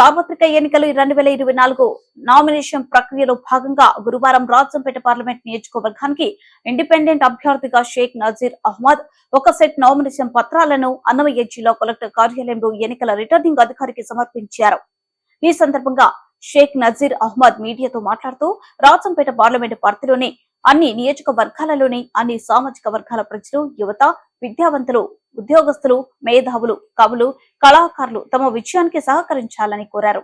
సార్వత్రిక ఎన్నికలు రెండు వేల ఇరవై నాలుగు నామినేషన్ ప్రక్రియలో భాగంగా గురువారం రాజంపేట పార్లమెంట్ నియోజకవర్గానికి ఇండిపెండెంట్ అభ్యర్థిగా షేక్ నజీర్ అహ్మద్ ఒక సెట్ నామినేషన్ పత్రాలను అన్నమయ్య జిల్లా కలెక్టర్ కార్యాలయంలో ఎన్నికల రిటర్నింగ్ అధికారికి సమర్పించారు. ఈ సందర్భంగా షేక్ నజీర్ అహ్మద్ మీడియాతో మాట్లాడుతూ రాజంపేట పార్లమెంట్ పరిధిలోని అన్ని నియోజకవర్గాలలోని అన్ని సామాజిక వర్గాల ప్రజలు యువత విద్యావంతులు ఉద్యోగస్తులు మేధావులు కవులు కళాకారులు తమ విజయానికి సహకరించాలని కోరారు.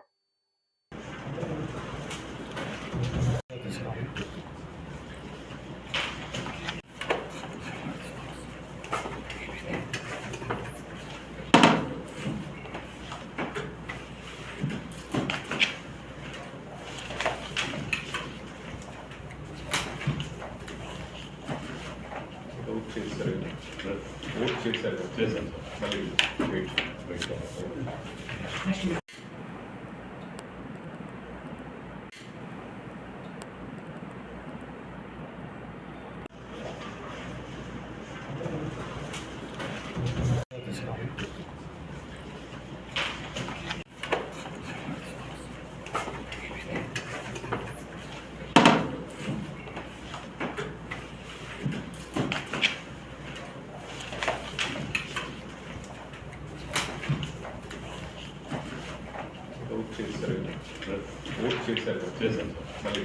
Vote vote six and vote yes, sir. Mali, wait, wait. Vote చేశారు. ఓట్ చేశారు. వచ్చేసాను మళ్ళీ